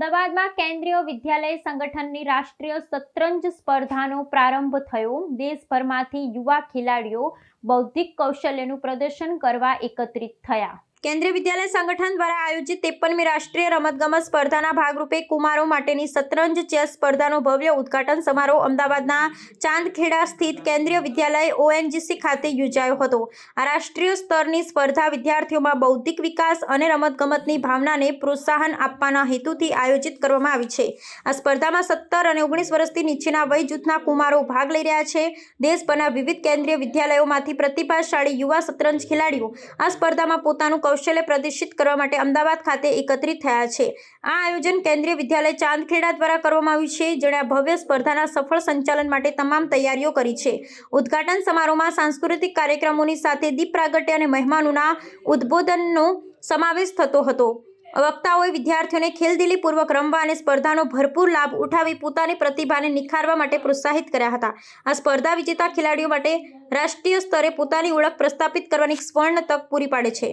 અમદાવાદમાં કેન્દ્રીય વિદ્યાલય સંગઠનની રાષ્ટ્રીય શતરંજ સ્પર્ધાનો પ્રારંભ થયો. દેશભરમાંથી યુવા ખેલાડીઓ બૌદ્ધિક કૌશલ્યનું પ્રદર્શન કરવા એકત્રિત થયા. કેન્દ્રીય વિદ્યાલય સંગઠન દ્વારા આયોજિત ત્રેપનમી રાષ્ટ્રીય રમતગમત સ્પર્ધાના ભાગરૂપે કુમારો માટેની શતરંજ ચેસ સ્પર્ધાનો ભવ્ય ઉદ્ઘાટન સમારોહ અમદાવાદના ચાંદખેડા સ્થિત કેન્દ્રીય વિદ્યાલય ઓએનજીસી ખાતે યોજાયો હતો. આ રાષ્ટ્રીય સ્તરની સ્પર્ધા વિદ્યાર્થીઓમાં બૌદ્ધિક વિકાસ અને રમતગમતની ભાવનાને પ્રોત્સાહન આપવાના હેતુથી આયોજિત કરવામાં આવી છે. આ સ્પર્ધામાં સત્તર અને ઓગણીસ વર્ષથી નીચેના વય જૂથના કુમારો ભાગ લઈ રહ્યા છે. દેશભરના વિવિધ કેન્દ્રીય વિદ્યાલયોમાંથી પ્રતિભાશાળી યુવા શતરંજ ખેલાડીઓ આ સ્પર્ધામાં પોતાનું કૌશલ્ય પ્રદર્શિત કરવા માટે અમદાવાદ ખાતે એકત્રિત થયા છે. આ આયોજન કેન્દ્રીય વિદ્યાલય ચાંદખેડા દ્વારા કરવામાં આવ્યું છે, જેણે આ ભવ્ય સ્પર્ધાના સફળ સંચાલન માટે તમામ તૈયારીઓ કરી છે. ઉદ્ઘાટન સમારોહમાં સાંસ્કૃતિક કાર્યક્રમોની સાથે દીપ પ્રાગટ્ય અને મહેમાનોના ઉદ્બોધનનો સમાવેશ થતો હતો. વક્તાઓએ વિદ્યાર્થીઓને ખેલદિલીપૂર્વક રમવા અને સ્પર્ધાનો ભરપૂર લાભ ઉઠાવી પોતાની પ્રતિભાને નિખારવા માટે પ્રોત્સાહિત કર્યા હતા. આ સ્પર્ધા વિજેતા ખેલાડીઓ માટે રાષ્ટ્રીય સ્તરે પોતાની ઓળખ પ્રસ્થાપિત કરવાની સ્વર્ણ તક પૂરી પાડે છે.